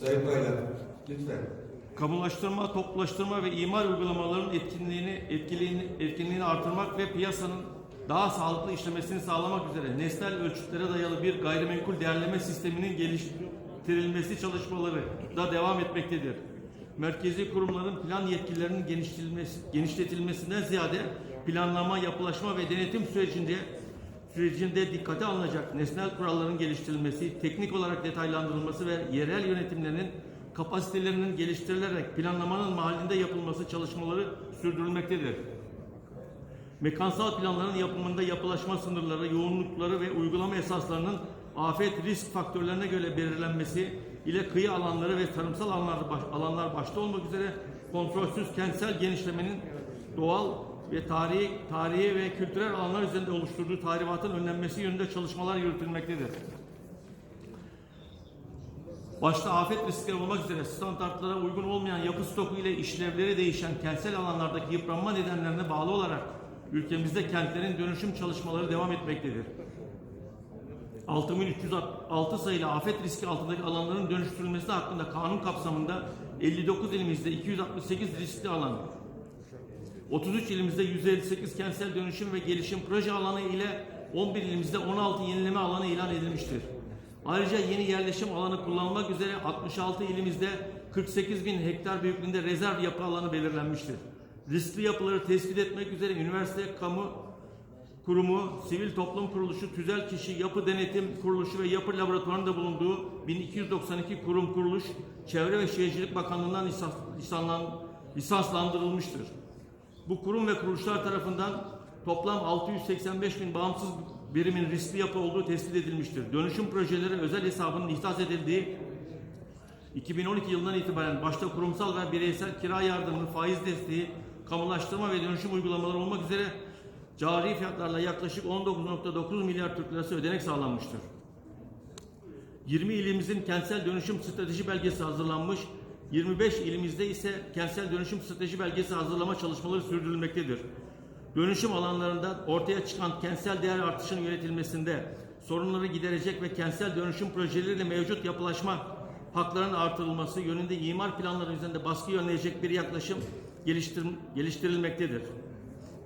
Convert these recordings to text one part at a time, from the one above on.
Sayın Bayram, lütfen. kamulaştırma, toplulaştırma ve imar uygulamalarının etkinliğini, etkiliğini, etkinliğini artırmak ve piyasanın daha sağlıklı işlemesini sağlamak üzere nesnel ölçütlere dayalı bir gayrimenkul değerleme sisteminin geliştirilmesi çalışmaları da devam etmektedir. Merkezi kurumların plan yetkilerinin genişletilmesi, genişletilmesinden ziyade planlama, yapılaşma ve denetim sürecinde sürecinde dikkate alınacak nesnel kuralların geliştirilmesi, teknik olarak detaylandırılması ve yerel yönetimlerin kapasitelerinin geliştirilerek planlamanın mahallinde yapılması çalışmaları sürdürülmektedir. Mekansal planların yapımında yapılaşma sınırları, yoğunlukları ve uygulama esaslarının afet risk faktörlerine göre belirlenmesi ile kıyı alanları ve tarımsal alanlar, alanlar başta olmak üzere kontrolsüz kentsel genişlemenin doğal ve tarihi, tarihi ve kültürel alanlar üzerinde oluşturduğu tahribatın önlenmesi yönünde çalışmalar yürütülmektedir. Başta afet riskleri olmak üzere standartlara uygun olmayan yapı stoku ile işlevleri değişen kentsel alanlardaki yıpranma nedenlerine bağlı olarak ülkemizde kentlerin dönüşüm çalışmaları devam etmektedir. 6306 sayılı afet riski altındaki alanların dönüştürülmesi hakkında kanun kapsamında 59 ilimizde 268 riskli alan, 33 ilimizde 158 kentsel dönüşüm ve gelişim proje alanı ile 11 ilimizde 16 yenileme alanı ilan edilmiştir. Ayrıca yeni yerleşim alanı kullanılmak üzere 66 ilimizde 48 bin hektar büyüklüğünde rezerv yapı alanı belirlenmiştir. Riskli yapıları tespit etmek üzere üniversite, kamu kurumu, sivil toplum kuruluşu, tüzel kişi, yapı denetim kuruluşu ve yapı laboratuvarında bulunduğu 1292 kurum kuruluş, Çevre ve Şehircilik Bakanlığı'ndan lisanslandırılmıştır. Bu kurum ve kuruluşlar tarafından toplam 685 bin bağımsız birimin riskli yapı olduğu tespit edilmiştir. Dönüşüm projeleri özel hesabının ihtas edildiği 2012 yılından itibaren başta kurumsal ve bireysel kira yardımı, faiz desteği, kamulaştırma ve dönüşüm uygulamaları olmak üzere cari fiyatlarla yaklaşık 19.9 milyar Türk lirası ödenek sağlanmıştır. 20 ilimizin kentsel dönüşüm strateji belgesi hazırlanmış, 25 ilimizde ise kentsel dönüşüm strateji belgesi hazırlama çalışmaları sürdürülmektedir. Dönüşüm alanlarında ortaya çıkan kentsel değer artışının yönetilmesinde sorunları giderecek ve kentsel dönüşüm projeleriyle mevcut yapılaşma haklarının artırılması yönünde imar planları üzerinde baskı yönleyecek bir yaklaşım geliştir geliştirilmektedir.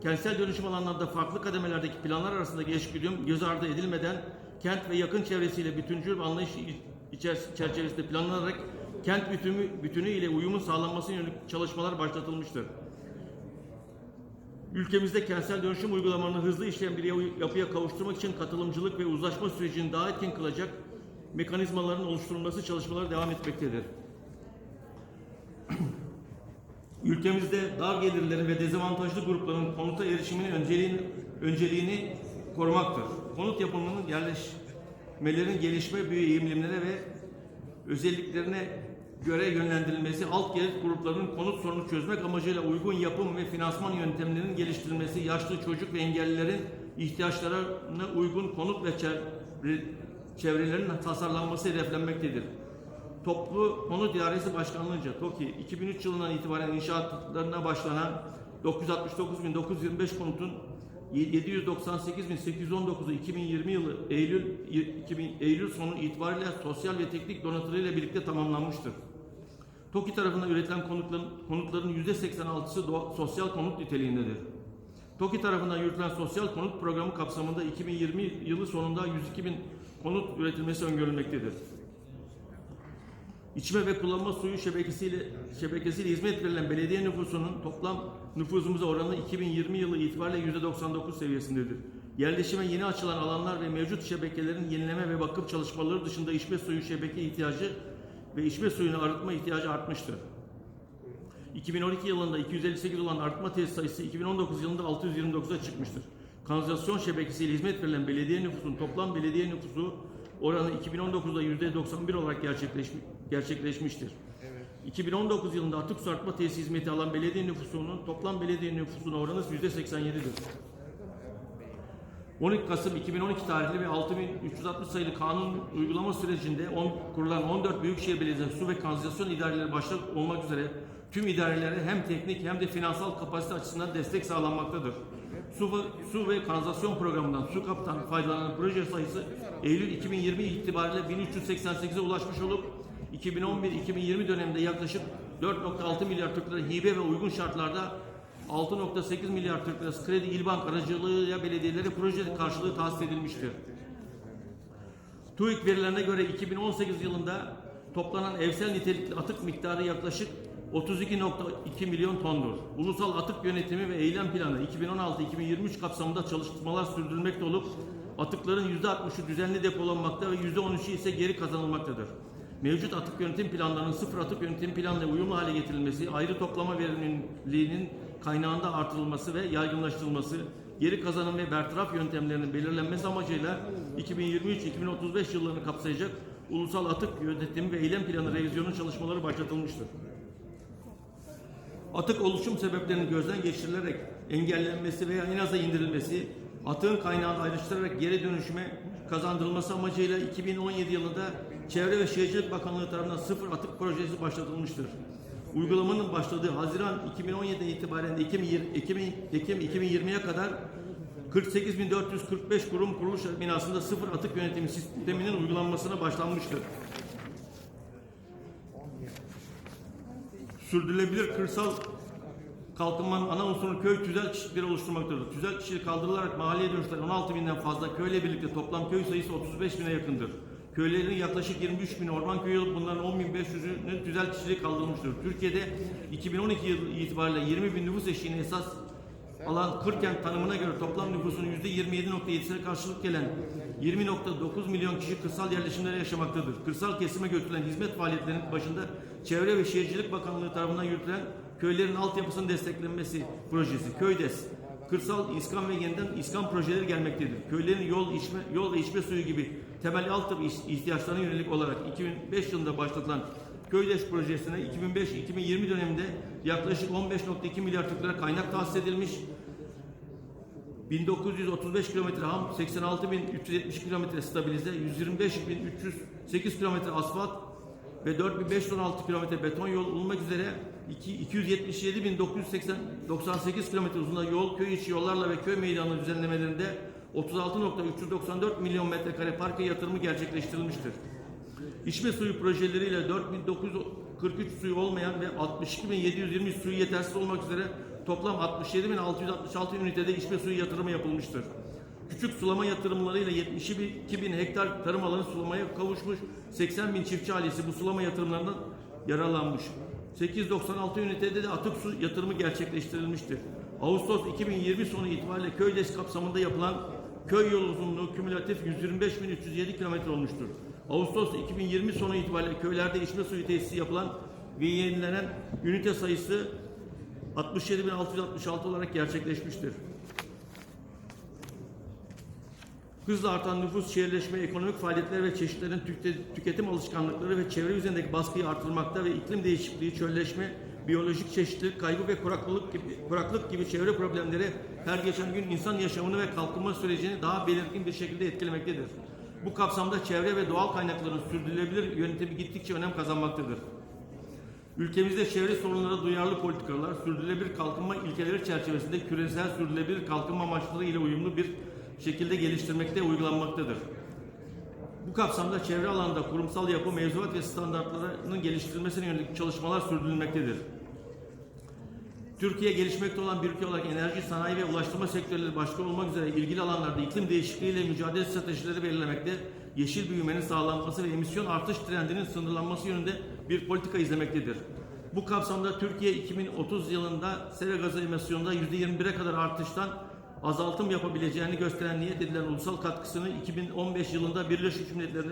Kentsel dönüşüm alanlarında farklı kademelerdeki planlar arasında eşgüdüm göz ardı edilmeden kent ve yakın çevresiyle bütüncül anlayış içeris- çerçevesinde planlanarak kent bütünü, bütünü ile uyumun sağlanması yönelik çalışmalar başlatılmıştır. Ülkemizde kentsel dönüşüm uygulamalarını hızlı işleyen bir yapı- yapıya kavuşturmak için katılımcılık ve uzlaşma sürecini daha etkin kılacak mekanizmaların oluşturulması çalışmaları devam etmektedir. Ülkemizde dar gelirlerin ve dezavantajlı grupların konuta erişiminin önceliğini, önceliğini korumaktır. Konut yapımının yerleşmelerin gelişme büyü eğilimlerine ve özelliklerine göre yönlendirilmesi, alt gelir gruplarının konut sorunu çözmek amacıyla uygun yapım ve finansman yöntemlerinin geliştirilmesi, yaşlı çocuk ve engellilerin ihtiyaçlarına uygun konut ve çevre, çevrelerin tasarlanması hedeflenmektedir. Toplu Konut İdaresi Başkanlığı'nca TOKİ 2003 yılından itibaren inşaatlarına başlanan 969.925 konutun 798.819'u 2020 yılı Eylül 2000, Eylül sonu itibariyle sosyal ve teknik donatılarıyla birlikte tamamlanmıştır. TOKİ tarafından üretilen konutların, konutların %86'sı doğa- sosyal konut niteliğindedir. TOKİ tarafından yürütülen sosyal konut programı kapsamında 2020 yılı sonunda 102 bin konut üretilmesi öngörülmektedir. İçme ve kullanma suyu şebekesiyle şebekesiyle hizmet verilen belediye nüfusunun toplam nüfusumuza oranı 2020 yılı itibariyle %99 seviyesindedir. Yerleşime yeni açılan alanlar ve mevcut şebekelerin yenileme ve bakım çalışmaları dışında içme suyu şebeke ihtiyacı ve içme suyunu arıtma ihtiyacı artmıştır. 2012 yılında 258 olan artma tesis sayısı 2019 yılında 629'a çıkmıştır. Kanalizasyon şebekesiyle hizmet verilen belediye nüfusunun toplam belediye nüfusu oranı 2019'da %91 olarak gerçekleşmi, gerçekleşmiştir. 2019 yılında atık su artma tesis hizmeti alan belediye nüfusunun toplam belediye nüfusunun oranı %87'dir. 12 Kasım 2012 tarihli ve 6360 sayılı kanun uygulama sürecinde on, kurulan 14 Büyükşehir Belediyesi su ve kanalizasyon idareleri başta olmak üzere tüm idarelere hem teknik hem de finansal kapasite açısından destek sağlanmaktadır. Su ve, su ve kanalizasyon programından su kaptan faydalanan proje sayısı Eylül 2020 itibariyle 1388'e ulaşmış olup 2011-2020 döneminde yaklaşık 4.6 milyar Türk lirası hibe ve uygun şartlarda 6.8 milyar Türk lirası kredi İlbank aracılığıyla belediyelere proje karşılığı tahsis edilmiştir. TÜİK verilerine göre 2018 yılında toplanan evsel nitelikli atık miktarı yaklaşık 32.2 milyon tondur. Ulusal Atık Yönetimi ve Eylem Planı 2016-2023 kapsamında çalışmalar sürdürülmekte olup atıkların %60'ı düzenli depolanmakta ve %13'ü ise geri kazanılmaktadır. Mevcut atık yönetim planlarının sıfır atık yönetim planıyla uyumlu hale getirilmesi, ayrı toplama verimliliğinin kaynağında artırılması ve yaygınlaştırılması, geri kazanım ve bertaraf yöntemlerinin belirlenmesi amacıyla 2023-2035 yıllarını kapsayacak ulusal atık yönetimi ve eylem planı revizyonu çalışmaları başlatılmıştır. Atık oluşum sebeplerinin gözden geçirilerek engellenmesi veya en aza indirilmesi, atığın kaynağını ayrıştırarak geri dönüşüme kazandırılması amacıyla 2017 yılında Çevre ve Şehircilik Bakanlığı tarafından sıfır atık projesi başlatılmıştır. Uygulamanın başladığı Haziran 2017 itibaren Ekim, Ekim, Ekim 2020'ye kadar 48.445 kurum kuruluş binasında sıfır atık yönetimi sisteminin uygulanmasına başlanmıştır. Sürdürülebilir kırsal kalkınmanın ana unsuru köy tüzel kişilikleri oluşturmaktadır. Tüzel kişilik kaldırılarak mahalleye dönüştüren 16 binden fazla köyle birlikte toplam köy sayısı 35 bine yakındır. Köylerin yaklaşık 23 bin orman köyü olup bunların 10 bin 500'ünün tüzel kişiliği kaldırılmıştır. Türkiye'de 2012 yılı itibariyle 20 bin nüfus eşiğine esas alan Kırkent tanımına göre toplam nüfusun %27.7'sine karşılık gelen 20.9 milyon kişi kırsal yerleşimlere yaşamaktadır. Kırsal kesime götürülen hizmet faaliyetlerinin başında Çevre ve Şehircilik Bakanlığı tarafından yürütülen köylerin altyapısının desteklenmesi projesi KÖYDES, kırsal iskan ve yeniden iskan projeleri gelmektedir. Köylerin yol, içme, yol ve içme suyu gibi temel altyapı ihtiyaçlarına yönelik olarak 2005 yılında başlatılan Köydeş projesine 2005-2020 döneminde yaklaşık 15.2 milyar Türk lira kaynak tahsis edilmiş. 1935 kilometre ham, 86.370 kilometre stabilize, 125.308 kilometre asfalt ve 4.516 kilometre beton yol olmak üzere 277.998 kilometre uzunluğunda yol, köy içi yollarla ve köy meydanı düzenlemelerinde 36.394 milyon metrekare parke yatırımı gerçekleştirilmiştir. İçme suyu projeleriyle 4943 suyu olmayan ve 62.720 suyu yetersiz olmak üzere toplam 67.666 ünitede içme suyu yatırımı yapılmıştır. Küçük sulama yatırımlarıyla 72 bin hektar tarım alanı sulamaya kavuşmuş, 80 bin çiftçi ailesi bu sulama yatırımlarından yararlanmış. 896 ünitede de atık su yatırımı gerçekleştirilmiştir. Ağustos 2020 sonu itibariyle Köydes kapsamında yapılan köy yol uzunluğu kümülatif 125.307 kilometre olmuştur. Ağustos 2020 sonu itibariyle köylerde içme suyu tesisi yapılan ve yenilenen ünite sayısı 67.666 olarak gerçekleşmiştir. Hızla artan nüfus, şehirleşme, ekonomik faaliyetler ve çeşitlerin tüketim alışkanlıkları ve çevre üzerindeki baskıyı artırmakta ve iklim değişikliği, çölleşme, biyolojik çeşitlilik kaybı ve kuraklık gibi, kuraklık gibi çevre problemleri her geçen gün insan yaşamını ve kalkınma sürecini daha belirgin bir şekilde etkilemektedir. Bu kapsamda çevre ve doğal kaynakların sürdürülebilir yönetimi gittikçe önem kazanmaktadır. Ülkemizde çevre sorunlara duyarlı politikalar, sürdürülebilir kalkınma ilkeleri çerçevesinde küresel sürdürülebilir kalkınma amaçları ile uyumlu bir şekilde geliştirmekte uygulanmaktadır. Bu kapsamda çevre alanında kurumsal yapı, mevzuat ve standartlarının geliştirilmesine yönelik çalışmalar sürdürülmektedir. Türkiye gelişmekte olan bir ülke olarak enerji, sanayi ve ulaştırma sektörleri başta olmak üzere ilgili alanlarda iklim değişikliğiyle mücadele stratejileri belirlemekte, yeşil büyümenin sağlanması ve emisyon artış trendinin sınırlanması yönünde bir politika izlemektedir. Bu kapsamda Türkiye 2030 yılında sera gazı emisyonunda %21'e kadar artıştan azaltım yapabileceğini gösteren niyet edilen ulusal katkısını 2015 yılında Birleşmiş Milletler'e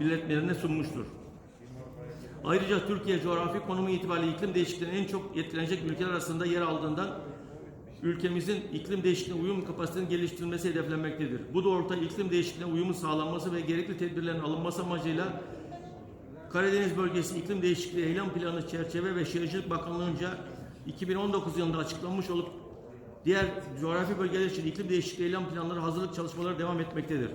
milletlerine sunmuştur. Ayrıca Türkiye coğrafi konumu itibariyle iklim değişikliğine en çok etkilenecek ülkeler arasında yer aldığından ülkemizin iklim değişikliğine uyum kapasitesinin geliştirilmesi hedeflenmektedir. Bu doğrultuda iklim değişikliğine uyumun sağlanması ve gerekli tedbirlerin alınması amacıyla Karadeniz Bölgesi İklim Değişikliği Eylem Planı Çerçeve ve Şehircilik Bakanlığı'nca 2019 yılında açıklanmış olup diğer coğrafi bölgeler için iklim değişikliği eylem planları hazırlık çalışmaları devam etmektedir.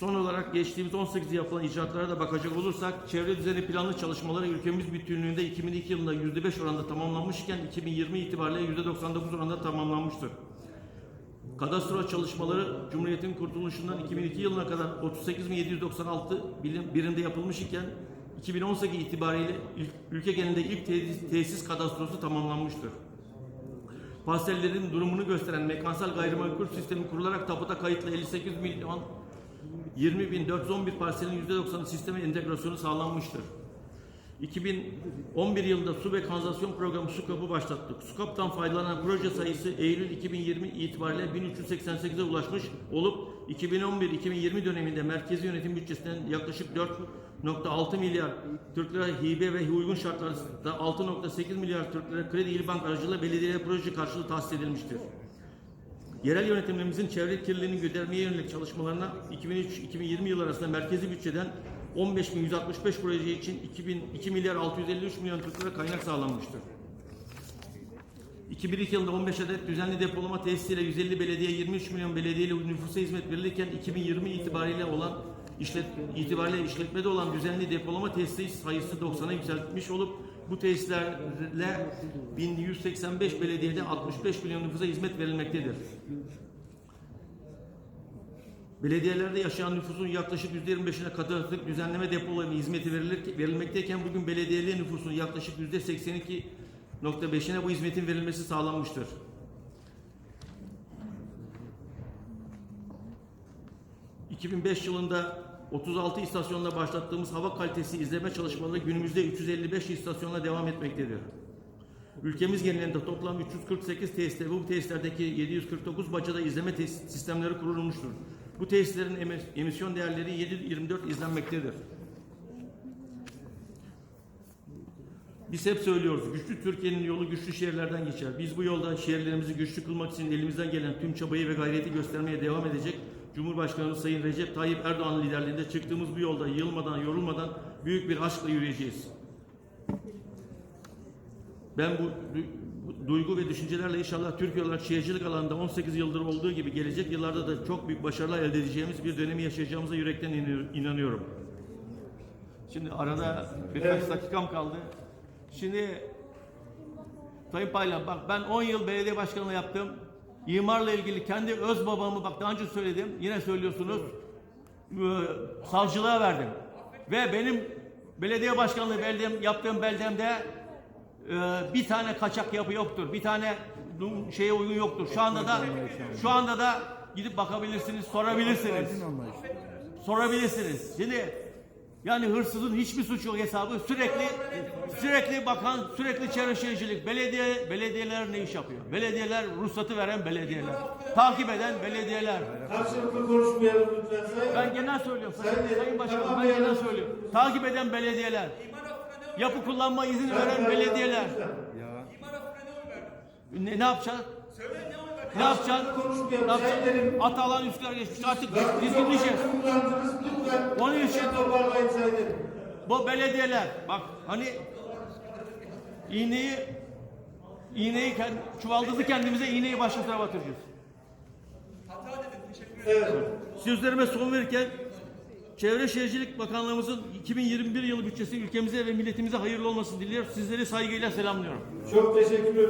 Son olarak geçtiğimiz 18 yapılan icraatlara da bakacak olursak çevre düzeni planlı çalışmaları ülkemiz bütünlüğünde 2002 yılında %5 oranda tamamlanmışken 2020 itibariyle %99 oranda tamamlanmıştır. Kadastro çalışmaları Cumhuriyet'in kurtuluşundan 2002 yılına kadar 38.796 bilim, birimde yapılmış iken 2018 itibariyle ülke genelinde ilk tesis kadastrosu tamamlanmıştır. Parsellerin durumunu gösteren mekansal gayrimenkul sistemi kurularak tapuda kayıtlı 58 milyon 20.411 parselin %90'ı sisteme entegrasyonu sağlanmıştır. 2011 yılında su ve kanalizasyon programı SUKAP'ı başlattık. SUKAP'tan faydalanan proje sayısı Eylül 2020 itibariyle 1388'e ulaşmış olup 2011-2020 döneminde merkezi yönetim bütçesinden yaklaşık 4.6 milyar Türk lira hibe ve uygun şartlarda 6.8 milyar Türk lira kredi İl Bank aracılığıyla belediyelere proje karşılığı tahsis edilmiştir. Yerel yönetimlerimizin çevre kirliliğini gidermeye yönelik çalışmalarına 2003-2020 yıl arasında merkezi bütçeden 15.165 proje için 2000, 2 milyar 653 milyon Türk lira kaynak sağlanmıştır. 2002 yılında 15 adet düzenli depolama tesisiyle 150 belediye 23 milyon belediyeyle nüfusa hizmet verilirken 2020 itibariyle olan işlet, itibariyle işletmede olan düzenli depolama tesisi sayısı 90'a yükseltmiş olup bu tesislerle 1185 belediyede 65 milyon nüfusa hizmet verilmektedir. Belediyelerde yaşayan nüfusun yaklaşık %25'ine katılık düzenleme depolama hizmeti verilir, verilmekteyken bugün belediyeli nüfusun yaklaşık %82.5'ine bu hizmetin verilmesi sağlanmıştır. ...2005 yılında 36 istasyonla başlattığımız hava kalitesi izleme çalışmaları günümüzde 355 istasyonla devam etmektedir. Ülkemiz genelinde toplam 348 tesiste bu tesislerdeki 749 bacada izleme sistemleri kurulmuştur. Bu tesislerin emi- emisyon değerleri 7-24 izlenmektedir. Biz hep söylüyoruz, güçlü Türkiye'nin yolu güçlü şehirlerden geçer. Biz bu yolda şehirlerimizi güçlü kılmak için elimizden gelen tüm çabayı ve gayreti göstermeye devam edecek. Cumhurbaşkanımız Sayın Recep Tayyip Erdoğan liderliğinde çıktığımız bu yolda yılmadan, yorulmadan büyük bir aşkla yürüyeceğiz. Ben bu, du- bu duygu ve düşüncelerle inşallah Türkiye olarak şehircilik alanında 18 yıldır olduğu gibi gelecek yıllarda da çok büyük başarılar elde edeceğimiz bir dönemi yaşayacağımıza yürekten inanıyor- inanıyorum. Şimdi arada birkaç dakikam kaldı. Şimdi Sayın Paylan bak ben 10 yıl belediye başkanlığı yaptım. İmarla ilgili kendi öz babamı bak daha önce söyledim. Yine söylüyorsunuz. e, savcılığa verdim. Ve benim belediye başkanlığı beldem, yaptığım beldemde e, bir tane kaçak yapı yoktur. Bir tane şeye uygun yoktur. Şu anda da şu anda da gidip bakabilirsiniz, sorabilirsiniz. Sorabilirsiniz. Şimdi yani hırsızın hiçbir suçu yok hesabı sürekli sürekli bakan sürekli çevre şehircilik belediye belediyeler ne iş yapıyor? Belediyeler ruhsatı veren belediyeler. Takip eden belediyeler. Karşılıklı konuşmayalım lütfen. Sayın Ben genel söylüyorum sayın, Sen de- sayın başkanım Tamam ben ya. genel söylüyorum. Takip eden belediyeler. Yapı kullanma izni veren belediyeler. Ne, ne yapacağız? Ne yapacağız? Konuşmayalım. Ne yapacağız? Atalan üstler geçmiş artık dizginleyeceğiz. kullandınız lütfen. Onun için-. Bu belediyeler bak hani iğneyi iğneyi çuvaldızı kendimize iğneyi başka tarafa atacağız. Evet. Sözlerime son verirken Çevre Şehircilik Bakanlığımızın 2021 yılı bütçesi ülkemize ve milletimize hayırlı olmasını diliyor. Sizleri saygıyla selamlıyorum. Çok teşekkür ederim.